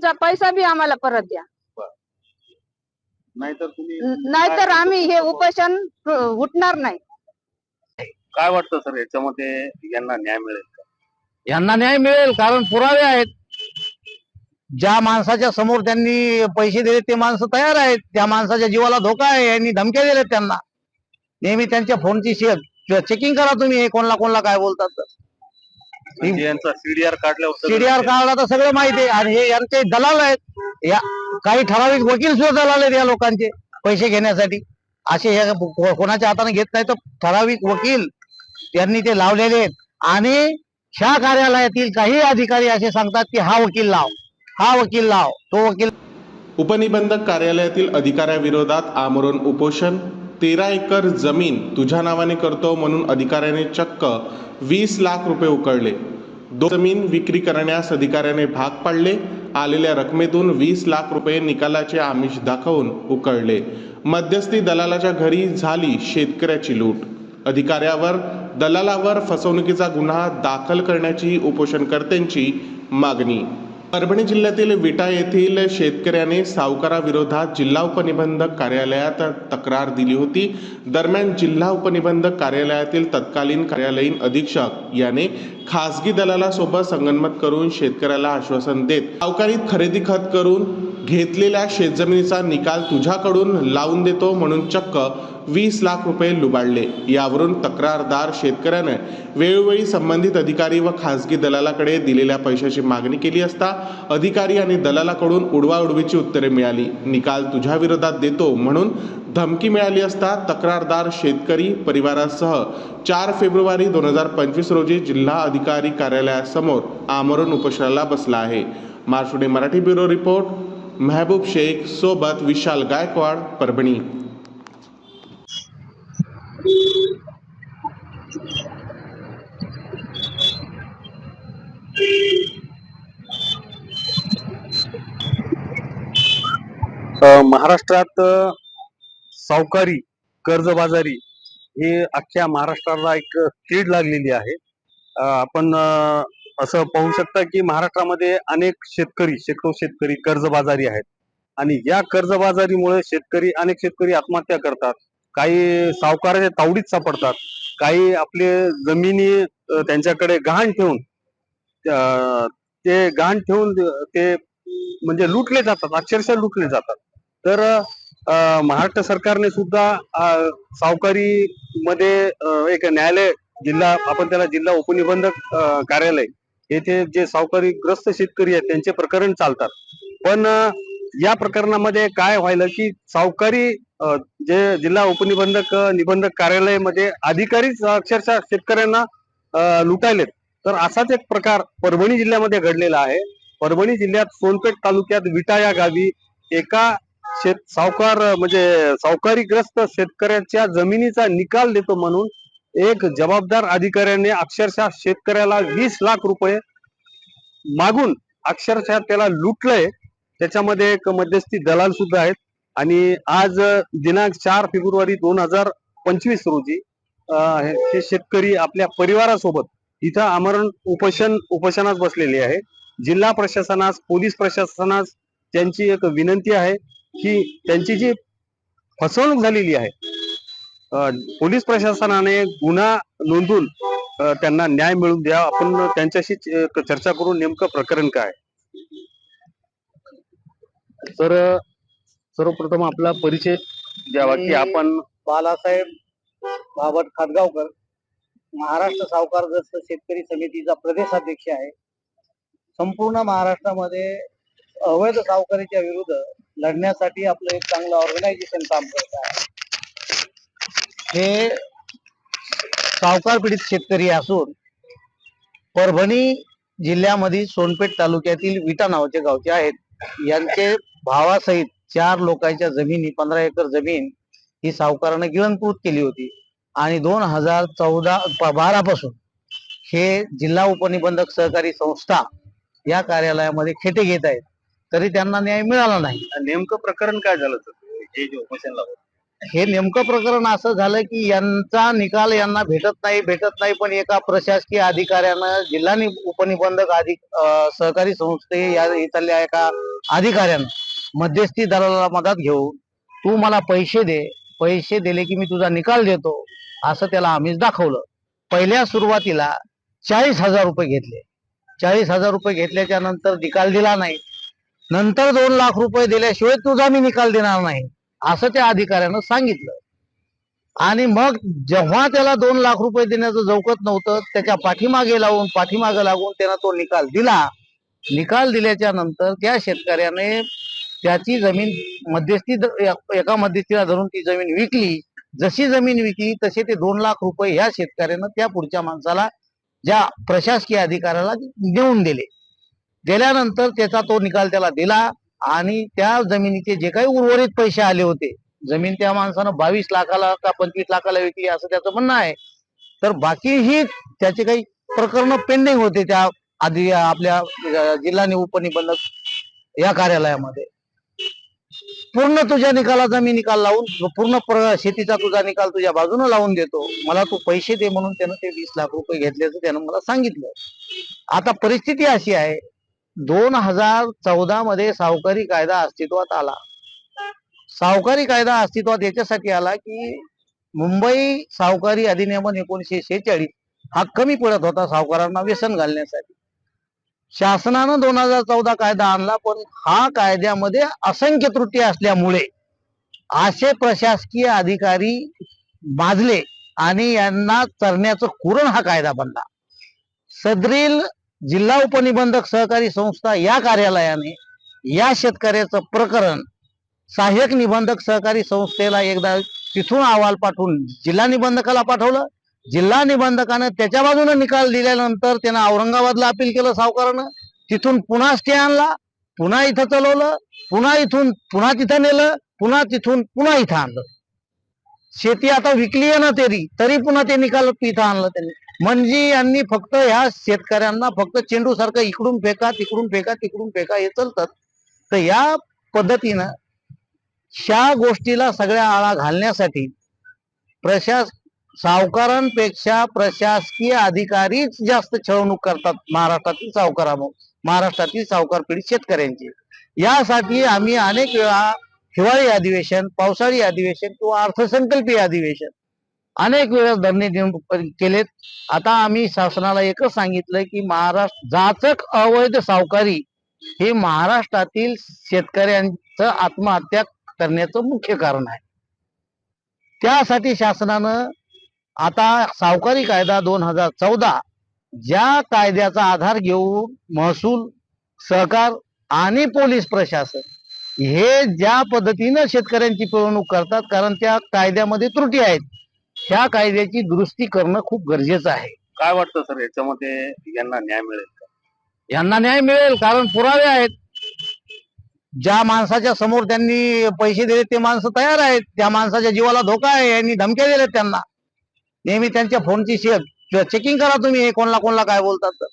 आमचा पैसा बी आम्हाला परत द्या. नाहीतर तुम्ही नाहीतर आम्ही हे उपोषण उठणार नाही. काय वाटतं सर याच्यामध्ये यांना न्याय मिळेल का? यांना न्याय मिळेल कारण पुरावे आहेत. ज्या माणसाच्या समोर त्यांनी पैसे दिले ते माणसं तयार आहेत. त्या माणसाच्या जीवाला धोका आहे यांनी धमक्या दिल्या त्यांना. नेहमी त्यांच्या फोनची चेकिंग करा तुम्ही हे कोणला कोणला काय बोलतात. तर. यांचा सीडीआर काढल्यावर सीडीआर काढला तर सगळं माहिती आहे. आणि हे यांचे दलाल आहेत. या काही ठराविक वकील सुद्धा दलाल आहेत या लोकांचे पैसे घेण्यासाठी. असे हे को- कोणाच्या हाताने घेत नाही तर ठराविक वकील यांनी ते लावलेले आहेत. आणि ह्या कार्यालयातील काही अधिकारी असे सांगतात की हा वकील लाव. हा वकील लाव. तो वकील उपनिबंधक कार्यालयातील अधिकाऱ्याविरोधात आमरण उपोषण तेरा एकर जमीन तुझ्या नावाने करतो म्हणून अधिकाऱ्याने चक्क वीस लाख रुपये उकळले. दो जमीन विक्री करण्यास अधिकाऱ्याने भाग पाडले. आलेल्या रकमेतून वीस लाख रुपये निकालाचे आमिष दाखवून उकळले. मध्यस्थी दलालाच्या घरी झाली शेतकऱ्याची लूट. अधिकाऱ्यावर दलालावर फसवणुकीचा गुन्हा दाखल करण्याची उपोषणकर्त्यांची मागणी. परभणी जिल्ह्यातील विटा येथील शेतकऱ्याने सावकाराविरोधात जिल्हा उपनिबंधक कार्यालयात तक्रार दिली होती. दरम्यान जिल्हा उपनिबंधक कार्यालयातील तत्कालीन कार्यालयीन अधीक्षक याने खासगी दलालासोबत संगनमत करून शेतकऱ्याला आश्वासन देत सावकारीत खरेदी खत करून घेतलेल्या शेतजमिनीचा निकाल तुझ्याकडून लावून देतो म्हणून चक्क वीस लाख रुपये लुबाडले. यावरून तक्रारदार शेतकऱ्याने वेळोवेळी संबंधित अधिकारी व खासगी दलालाकडे दिलेल्या पैशाची मागणी केली असता अधिकारी आणि दलालाकडून उडवाउडवीची उत्तरे मिळाली. निकाल तुझ्या विरोधात देतो म्हणून धमकी मिळाली असता तक्रारदार शेतकरी परिवारासह चार फेब्रुवारी दोन हजार पंचवीस रोजी जिल्हा अधिकारी कार्यालयासमोर आमरण उपोषणाला बसला आहे. मार्शुडे मराठी ब्युरो रिपोर्ट. मेहबूब शेख सोबत विशाल गायकवाड परभणी. महाराष्ट्रात सावकारी कर्जबाजारी ही अख्ख्या महाराष्ट्राला एक कीड लागलेली आहे. आपण असं पाहू शकता की महाराष्ट्रामध्ये अनेक शेतकरी शेकडो शेतकरी कर्जबाजारी आहेत. आणि या कर्जबाजारीमुळे शेतकरी अनेक शेतकरी आत्महत्या करतात. काही सावकाराच्या तावडीत सापडतात. काही आपले जमिनी त्यांच्याकडे गहाण ठेवून अ, ते गहाण ठेवून ते म्हणजे लुटले जातात अक्षरशः लुटले जातात. तर महाराष्ट्र सरकारने सुद्धा सावकारी मध्ये एक न्यायालय जिल्हा आपण त्याला जिल्हा उपनिबंधक कार्यालय येथे जे सावकारी ग्रस्त शेतकरी आहेत त्यांचे प्रकरण चालतात. पण या प्रकरणामध्ये काय व्हायला की सावकारी जे जिल्हा उपनिबंधक निबंधक कार्यालयामध्ये अधिकारीच अक्षरशः शेतकऱ्यांना लुटायलेत. तर असाच एक प्रकार परभणी जिल्ह्यामध्ये घडलेला आहे. परभणी जिल्ह्यात सोनपेठ तालुक्यात विटा या गावी एका शेत सावकार म्हणजे सावकारीग्रस्त शेतकऱ्याच्या जमिनीचा निकाल देतो म्हणून एक जबाबदार अधिकाऱ्याने अक्षरशः शेतकऱ्याला वीस लाख रुपये मागून अक्षरशः त्याला लुटलंय. त्याच्यामध्ये एक मध्यस्थी दलाल सुद्धा आहेत. आणि आज दिनांक चार फेब्रुवारी दोन हजार पंचवीस रोजी हे शेतकरी आपल्या परिवारासोबत इथं आमरण उपोषण उपोषणास बसलेले आहे. जिल्हा प्रशासनास पोलीस प्रशासनास त्यांची एक विनंती आहे की त्यांची जी फसवणूक झालेली आहे पोलीस प्रशासनाने गुन्हा नोंदून त्यांना न्याय मिळवून द्या. आपण त्यांच्याशी चर्चा करून नेमकं प्रकरण काय तर सर्वप्रथम आपला परिचय द्यावा की आपण बालासाहेब बाबत खातगावकर महाराष्ट्र सावकारग्रस्त शेतकरी समितीचा प्रदेशाध्यक्ष आहे. संपूर्ण महाराष्ट्रामध्ये अवैध सावकारीच्या विरुद्ध लढण्यासाठी आपलं एक चांगलं ऑर्गनायझेशन काम करत आहे. हे सावकार पीडित शेतकरी असून परभणी जिल्ह्यामध्ये सोनपेठ तालुक्यातील विटा नावाचे गावचे आहेत. यांचे भावासहित चार लोकांच्या जमिनी पंधरा एकर जमीन ही सावकाराने गिळंकृत केली होती. आणि दोन हजार चौदा बारा पासून हे जिल्हा उपनिबंधक सहकारी संस्था या कार्यालयामध्ये खेटे घेत आहेत. तरी त्यांना न्याय मिळाला नाही. नेमकं प्रकरण काय झालं हे जे उपोषण लावलं हे नेमकं प्रकरण असं झालं की यांचा निकाल यांना भेटत नाही भेटत नाही पण एका प्रशासकीय अधिकाऱ्यानं जिल्हा उपनिबंधक अधिक सहकारी संस्थे या इथल्या एका अधिकाऱ्यानं मध्यस्थी दलाला मदत घेऊन तू मला पैसे दे. पैसे दिले की मी तुझा निकाल देतो. असं त्याला आम्हीच दाखवलं. पहिल्या सुरुवातीला चाळीस हजार रुपये घेतले. चाळीस हजार रुपये घेतल्याच्या नंतर निकाल दिला नाही. नंतर दोन लाख रुपये दिल्याशिवाय तुझा मी निकाल देणार नाही असं त्या अधिकाऱ्यानं सांगितलं. आणि मग जेव्हा त्याला दोन लाख रुपये देण्याचं जवकत नव्हतं त्याच्या पाठीमागे लावून पाठीमागे लागून त्यानं तो निकाल दिला. निकाल दिल्याच्या नंतर त्या शेतकऱ्याने त्याची जमीन मध्यस्थी एका मध्यस्थीला धरून ती जमीन विकली. जशी जमीन विकली तसे ते दोन लाख रुपये ह्या शेतकऱ्यानं त्या पुढच्या माणसाला ज्या प्रशासकीय अधिकाऱ्याला देऊन दिले. दिल्यानंतर त्याचा तो निकाल त्याला दिला आणि त्या जमिनीचे जे काही उर्वरित पैसे आले होते जमीन त्या माणसानं बावीस लाखाला का पंचवीस लाखाला विकली असं त्याचं म्हणणं आहे. तर बाकीही त्याचे काही प्रकरण पेंडिंग होते त्या आधी आपल्या जिल्हा उपनिबंधक या कार्यालयामध्ये. पूर्ण तुझ्या निकालाचा मी निकाल लावून पूर्ण शेतीचा तुझा निकाल तुझ्या बाजूने लावून देतो. मला तू पैसे दे म्हणून त्यानं ते वीस लाख रुपये घेतल्याचं त्यानं मला सांगितलं. आता परिस्थिती अशी आहे दोन हजार चौदा मध्ये सावकारी कायदा अस्तित्वात आला. सावकारी कायदा अस्तित्वात याच्यासाठी आला की मुंबई सावकारी अधिनियमन एकोणीशे शेहेचाळीस हा कमी पडत होता सावकारांना व्यसन घालण्यासाठी. शासनानं दोन हजार चौदा कायदा आणला पण हा कायद्यामध्ये असंख्य त्रुटी असल्यामुळे असे प्रशासकीय अधिकारी माजले आणि यांना चरण्याचं कुरण हा कायदा बनला. सदरील जिल्हा उपनिबंधक सहकारी संस्था या कार्यालयाने या शेतकऱ्याचं प्रकरण सहाय्यक निबंधक सहकारी संस्थेला एकदा तिथून अहवाल पाठवून जिल्हा निबंधकाला पाठवलं. जिल्हा निबंधकानं त्याच्या बाजूने निकाल दिल्यानंतर त्यानं औरंगाबादला अपील केलं सावकारानं. तिथून पुन्हा स्टे आणला पुन्हा इथं चलवलं पुन्हा इथून पुन्हा तिथं नेलं पुन्हा तिथून पुन्हा इथं आणलं. शेती आता विकली आहे ना तरी तरी पुन्हा ते निकाल इथं आणलं त्यांनी. म्हणजे यांनी फक्त ह्या शेतकऱ्यांना फक्त चेंडू सारखं इकडून फेका तिकडून फेका तिकडून फेका हे चालतात. तर या पद्धतीनं ह्या गोष्टीला सगळ्या आळा घालण्यासाठी प्रशास सावकारांपेक्षा प्रशासकीय अधिकारीच जास्त छळवणूक करतात महाराष्ट्रातील सावकारा महाराष्ट्रातील सावकार पिढी शेतकऱ्यांची. यासाठी आम्ही अनेक वेळा हिवाळी अधिवेशन पावसाळी अधिवेशन किंवा अर्थसंकल्पीय अधिवेशन अनेक वेळा धरणे केलेत. आता आम्ही शासनाला एकच सांगितलंय की महाराष्ट्र जाचक अवैध सावकारी हे महाराष्ट्रातील शेतकऱ्यांचं आत्महत्या करण्याचं मुख्य कारण आहे. त्यासाठी शासनानं आता सावकारी कायदा दोन हजार चौदा ज्या कायद्याचा आधार घेऊन महसूल सहकार आणि पोलीस प्रशासन हे ज्या पद्धतीनं शेतकऱ्यांची पिळवणूक करतात कारण त्या कायद्यामध्ये त्रुटी आहेत. ह्या कायद्याची दुरुस्ती करणं खूप गरजेचं आहे. काय वाटतं सर याच्यामध्ये यांना न्याय मिळेल का? यांना न्याय मिळेल कारण पुरावे आहेत. ज्या माणसाच्या समोर त्यांनी पैसे दिले ते माणसं तयार आहेत. त्या माणसाच्या जीवाला धोका आहे यांनी धमक्या दिल्यात त्यांना. नेहमी त्यांच्या फोनची चेकिंग करा तुम्ही हे कोणला कोणला काय बोलतात.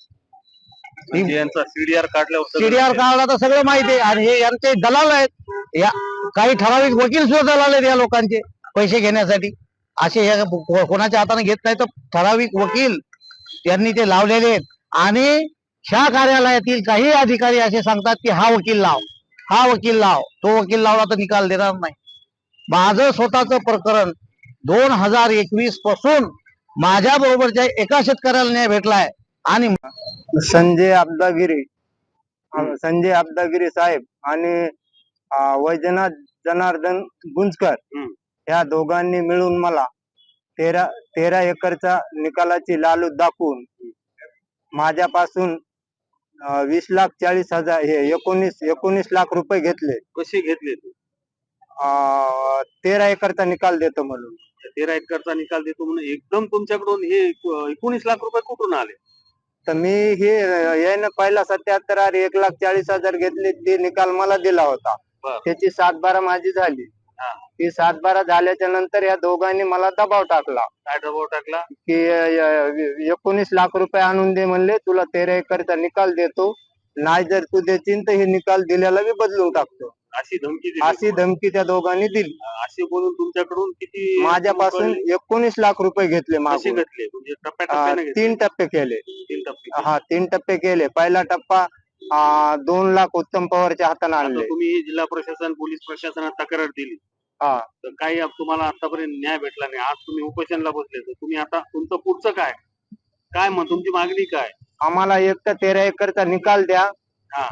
यांचा सीडीआर काढल्यावर सगळं सीडीआर काढला तर सगळं माहिती आहे. आणि हे यांचे दलाल आहेत. या काही ठराविक वकील सुद्धा दलाल आहेत या लोकांचे पैसे घेण्यासाठी. असे को- कोणाच्या हाताने घेत नाही तर ठराविक वकील त्यांनी ते लावलेले आहेत. आणि ह्या कार्यालयातील काही अधिकारी असे सांगतात की हा वकील लाव. हा वकील लाव. तो वकील लावला तर निकाल देणार नाही. माझं स्वतःचं प्रकरण दोन हजार एकवीसपासून माझ्या बरोबरच्या एका शेतकऱ्याला न्याय भेटलाय आणि संजय अब्दागिरी. संजय अब्दागिरी साहेब आणि वैजनाथ जनार्दन गुंजकर. ह्या दोघांनी मिळून मला तेरा तेरा एकरचा निकालाची लालूच दाखवून माझ्यापासून वीस लाख चाळीस हजार हे एकोणीस एकोणीस लाख रुपये घेतले. कसे घेतले तेरा एकरचा निकाल देतो म्हणून. तेरा एकरचा निकाल देतो म्हणून एकदम तुमच्याकडून हे एकोणीस लाख रुपये कुठून आले? तर मी हे यानं पहिला सत्याहत्तर आणि एक लाख चाळीस हजार घेतले ते निकाल मला दिला होता. बर. त्याची सातबारा माझी झाली. ती सातबारा झाल्याच्यानंतर या दोघांनी मला दबाव टाकला. काय दबाव टाकला? की एकोणीस लाख रुपये आणून दे म्हणले तुला तेरा एकरचा निकाल देतो. नाही जर तू देशील तर हे निकाल दिलेला मी बदलून टाकतो. अशी धमकी दिली. अशी धमकी त्या दोघांनी दिली. असे बोलून तुमच्याकडून किती माझ्यापासून एकोणीस लाख रुपये घेतले मागून. घेतले? म्हणजे अं, टप्प्याटप्प्याने घेतले. तीन टप्पे केले. तीन टप्पे हा तीन टप्पे केले. पहिला टप्पा अं, दोन लाख उत्तम पवारच्या हाताने आता आणले. तुम्ही जिल्हा प्रशासन पोलीस प्रशासनात तक्रार दिली. हा. तर काही आप- तुम्हाला आतापर्यंत न्याय भेटला नाही. आज तुम्ही उपोषणला बसले. तर तुम्ही आता तुमचं पुढचं काय? काय मग तुमची मागणी काय? आम्हाला एक तर तेरा एकरचा निकाल द्या.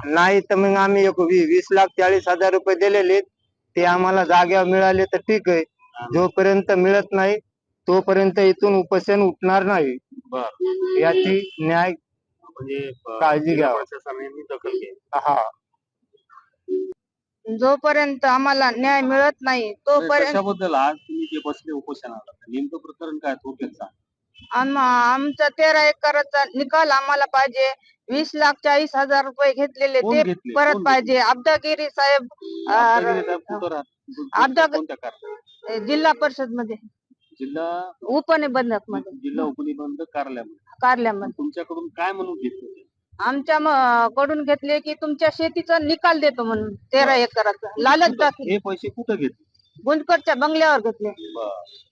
नाही तर मग आम्ही एक वी- वीस लाख चाळीस हजार रुपये दिलेले. ते आम्हाला जाग्यावर मिळाले तर ठीक आहे. जोपर्यंत मिळत नाही तोपर्यंत इथून उपोषण उठणार नाही. बर. याची न्याय म्हणजे काळजी जिल्हा घ्यावी. प्रशासनाने दखल घ्यावी हा. जोपर्यंत आम्हाला न्याय मिळत नाही तोपर्यंत कशाबद्दल आज तुम्ही जे बसले उपोषणाला? नेमकं प्रकरण काय थोडक्यात सांग. आम- आमचा तेरा एकराचा निकाल आम्हाला पाहिजे. वीस लाख चाळीस हजार रुपये घेतलेले कोण ते घेतले? परत कोण पाहिजे. अब्दागिरी साहेब कुठं राहत- कोणत्या अं, जिल्हा परिषदमध्ये जिल्हा उपनिबंधकमध्ये जिल्हा उपनिबंधक कार्यालयामध्ये. कार्यालयामध्ये. तुमच्याकडून काय म्हणून घेतलं आमच्या म- कडून घेतले की तुमच्या शेतीचा निकाल देतो म्हणून. तेरा एकराचा. लालच हे पैसे कुठं घेतले? गुंजकडच्या बंगल्यावर घेतले.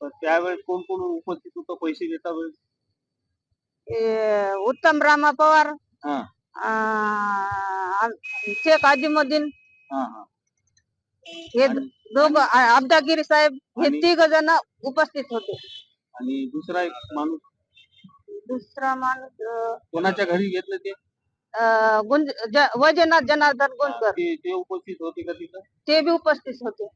तर त्यावेळेस कोण कोण उपस्थित होतं? पैसे घेता वेळेस? उत्तम रामा पवार शेख आजिमुद्दीन हा दोघ अब्दागिरी साहेब हे तिघ जण उपस्थित होते. आणि दुसरा एक माणूस? दुसरा माणूस कोणाच्या घरी घेतलं ते? गुंज वैजनाथ जनार्दन गुंजकर ते उपस्थित होते का तिथं? ते बी उपस्थित होते.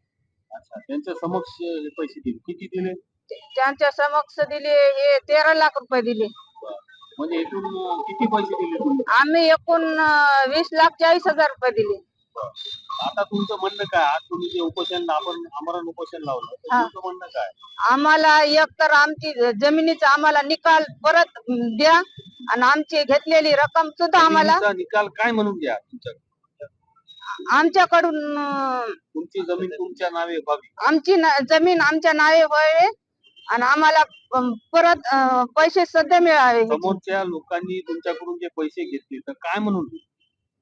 अच्छा त्यांच्या समक्ष पैसे दिले. किती दिले? त्यांच्या समक्ष दिले हे तेरा लाख रुपये दिले. म्हणजे एकूण किती पैसे दिले तुम्ही? आम्ही एकूण अं, वीस लाख चाळीस हजार रुपये दिले. आता तुमचं म्हणणं काय? आज तुम्ही जे उपोषण आपण आमरण उपोषण लावलं तर हा. तुमचं म्हणणं काय? आम्हाला एक तर आमची जमिनीचा आम्हाला निकाल परत द्या आणि आमची घेतलेली रक्कम सुद्धा आम्हाला निकाल काय म्हणून द्या? तुमच्या आमच्याकडून अं, तुमची जमीन तुमच्या नावे व्हावी आमची न- जमीन आमच्या नावे व्हावे आणि आम्हाला अं, परत अं, पैसे सध्या मिळावे समोरच्या लोकांनी तुमच्याकडून जे पैसे घेतले तर काय म्हणून?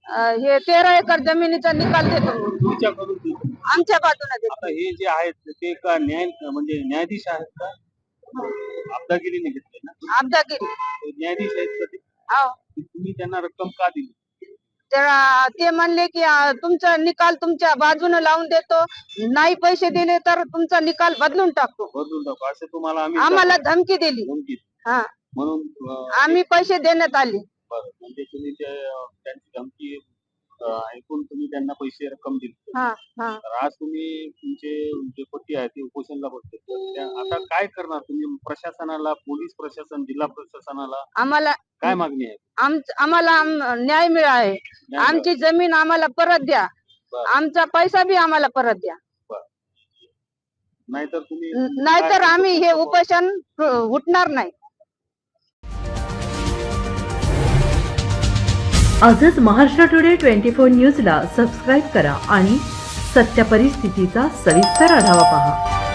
अं, हे तेरा एकर जमिनीचा निकाल देतो. तुमच्याकडून दिले. आमच्या बाजूने देतो आता हे जे आहेत ते का न्याय म्हणजे न्यायाधीश आहेत का अब्दागिरीने घेतले ना अब्दागिरी ते न्यायाधीश आहेत का ते? हो. तुम्ही त्यांना रक्कम का दिली ते म्हणले की तुमचा निकाल तुमच्या बाजूने लावून देतो. नाही पैसे दिले तर तुमचा निकाल बदलून टाकतो. बदलून टाकू. असं तुम्हाला आम्ही आम्हाला धमकी दिली. धमकी. हा. म्हणून अं, आम्ही पैसे देण्यात आले. बरं. म्हणजे तुम्ही अं, त्यांची धमकी अं, ऐकून तुम्ही त्यांना पैसे रक्कम दिली. हा हा. तर आज तुम्ही तुमचे जे पती आहेत ते उपोषणला बसले. तर त्या- आता काय करणार तुम्ही? प्रशासनाला पोलीस प्रशासन जिल्हा प्रशासनाला आम्हाला काय मागणी आहे? आम आम्हाला आम- न्याय मिळावे आमची जमीन आम्हाला परत द्या. आमचा पैसा बी आम्हाला परत द्या. नाहीतर तुम्ही आम्ही हे उपोषण उठणार नाही. आजच महाराष्ट्र टुडे ट्वेंटी फोर न्यूजला सबस्क्राईब करा आणि सत्य परिस्थितीचा सविस्तर आढावा पहा.